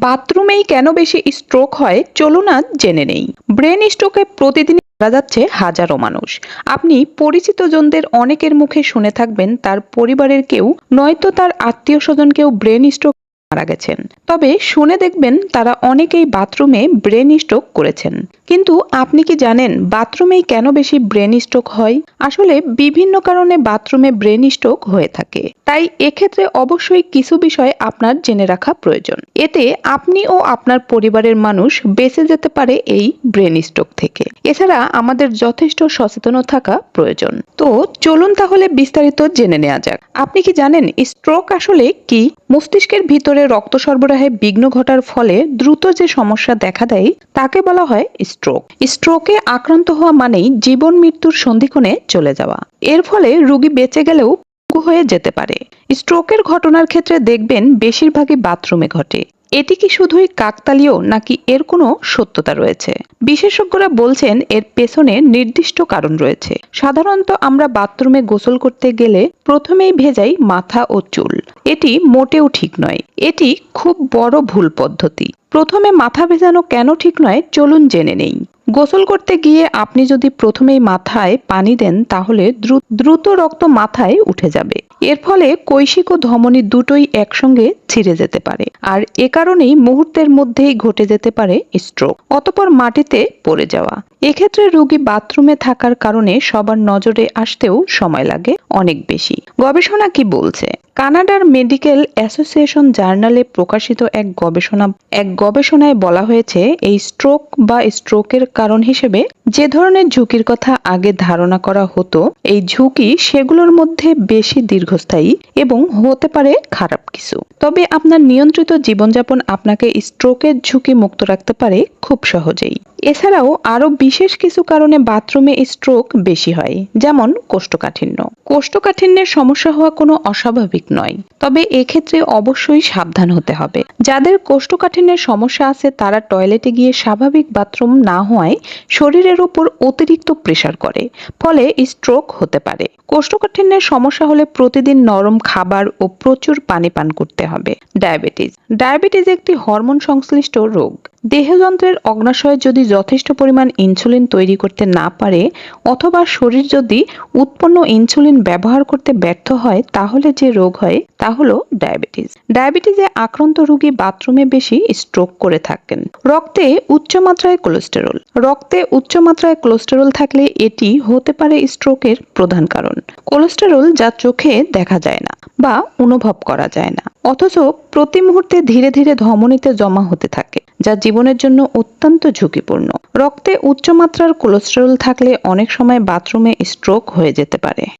বাথরুমেই কেন বেশি স্ট্রোক হয়, চলুন আজ জেনে নেই। ব্রেন স্ট্রোকে প্রতিদিন মারা যাচ্ছে হাজারো মানুষ। আপনি পরিচিত জনদের অনেকের মুখে শুনে থাকবেন, তার পরিবারের কেউ, নয়তো তার আত্মীয় স্বজন কেউ ব্রেন স্ট্রোক মারা গেছেন। তবে শুনে দেখবেন তারা অনেকেই বাথরুমে ব্রেন স্ট্রোক করেছেন। কিন্তু আপনি কি জানেন বাথরুমেই কেন বেশি ব্রেন স্ট্রোক হয়? আসলে বিভিন্ন কারণে বাথরুমে ব্রেন স্ট্রোক হয়ে থাকে। তাই এক্ষেত্রে অবশ্যই কিছু বিষয় আপনার জেনে রাখা প্রয়োজন। এতে আপনি ও আপনার পরিবারের মানুষ বেঁচে যেতে পারে এই ব্রেন স্ট্রোক থেকে। এছাড়া আমাদের যথেষ্ট সচেতন থাকা প্রয়োজন। তো চলুন তাহলে বিস্তারিত জেনে নেওয়া যাক। আপনি কি জানেন স্ট্রোক আসলে কি? মস্তিষ্কের ভিতরে রক্ত সরবরাহে বিঘ্ন ঘটার ফলে দ্রুত যে সমস্যা দেখা দেয়, তাকে বলা হয় স্ট্রোকে আক্রান্ত হওয়া মানেই জীবন মৃত্যুর সন্ধিক্ষণে চলে যাওয়া। এর ফলে রোগী বেঁচে গেলেও হয়ে যেতে পারে। স্ট্রোকের ঘটনার ক্ষেত্রে দেখবেন বেশিরভাগই বাথরুমে ঘটে। এটি কি শুধুই কাকতালীয় নাকি এর কোনো সত্যতা রয়েছে? বিশেষজ্ঞরা বলছেন এর পেছনে নির্দিষ্ট কারণ রয়েছে। সাধারণত আমরা বাথরুমে গোসল করতে গেলে প্রথমেই ভেজাই মাথা ও চুল। এটি মোটেও ঠিক নয়। এটি খুব বড় ভুল পদ্ধতি। প্রথমে মাথা ভেজানো কেন ঠিক নয় চলুন জেনে নেই। গোসল করতে গিয়ে আপনি যদি প্রথমেই মাথায় পানি দেন, তাহলে দ্রুত রক্ত মাথায় উঠে যাবে। এর ফলে কৈশিক ও ধমনী দুটোই একসঙ্গে ছিঁড়ে যেতে পারে। আর এ কারণেই মুহূর্তের মধ্যেই ঘটে যেতে পারে স্ট্রোক অতপর মাটিতে পড়ে যাওয়া। এক্ষেত্রে রোগী বাথরুমে থাকার কারণে সবার নজরে আসতেও সময় লাগে অনেক বেশি। গবেষণা কি বলছে? কানাডার মেডিকেল অ্যাসোসিয়েশন জার্নালে প্রকাশিত এক গবেষণা, এক গবেষণায় বলা হয়েছে এই স্ট্রোক বা স্ট্রোকের কারণ হিসেবে যে ধরনের ঝুঁকির কথা আগে ধারণা করা হতো, এই ঝুঁকি সেগুলোর মধ্যে বেশি দীর্ঘস্থায়ী এবং হতে পারে খারাপ কিছু। তবে আপনার নিয়ন্ত্রিত জীবনযাপন আপনাকে স্ট্রোকের ঝুঁকি মুক্ত রাখতে পারে খুব সহজেই। এছাড়াও আরও বিশেষ কিছু কারণে বাথরুমে স্ট্রোক বেশি হয়, যেমন কোষ্ঠকাঠিন্য। কোষ্ঠকাঠিন্যের সমস্যা হওয়া কোনো অস্বাভাবিক নয়, তবে এক্ষেত্রে অবশ্যই সাবধান হতে হবে। যাদের কোষ্ঠকাঠিন্যের সমস্যা আছে, তারা টয়লেটে গিয়ে স্বাভাবিক বাথরুম না হওয়ায় শরীরের উপর অতিরিক্ত প্রেসার করে, ফলে স্ট্রোক হতে পারে। কোষ্ঠকাঠিন্যের সমস্যা হলে প্রতিদিন নরম খাবার ও প্রচুর পানি পান করতে হবে। ডায়াবেটিস। ডায়াবেটিস একটি হরমোন সংশ্লিষ্ট রোগ। দেহযন্ত্রের অগ্নাশয় যদি যথেষ্ট পরিমাণ ইনসুলিন তৈরি করতে না পারে, অথবা শরীর যদি উৎপন্ন ইনসুলিন ব্যবহার করতে ব্যর্থ হয়, তাহলে যে রোগ হয়, তা হলো ডায়াবেটিস। ডায়াবেটিসে আক্রান্ত রোগী বাথরুমে বেশি স্ট্রোক করে থাকেন। রক্তে উচ্চ মাত্রায় কোলেস্টেরল। রক্তে উচ্চ মাত্রায় কোলেস্টেরল থাকলে এটি হতে পারে স্ট্রোকের প্রধান কারণ। কোলেস্টেরল যা চোখে দেখা যায় না বা অনুভব করা যায় না। অথচ প্রতি মুহূর্তে ধীরে ধীরে ধমনীতে জমা হতে থাকে। যা জীবনের জন্য অত্যন্ত ঝুঁকিপূর্ণ। রক্তে উচ্চমাত্রার কোলেস্টেরল থাকলে অনেক সময় বাথরুমে স্ট্রোক হয়ে যেতে পারে।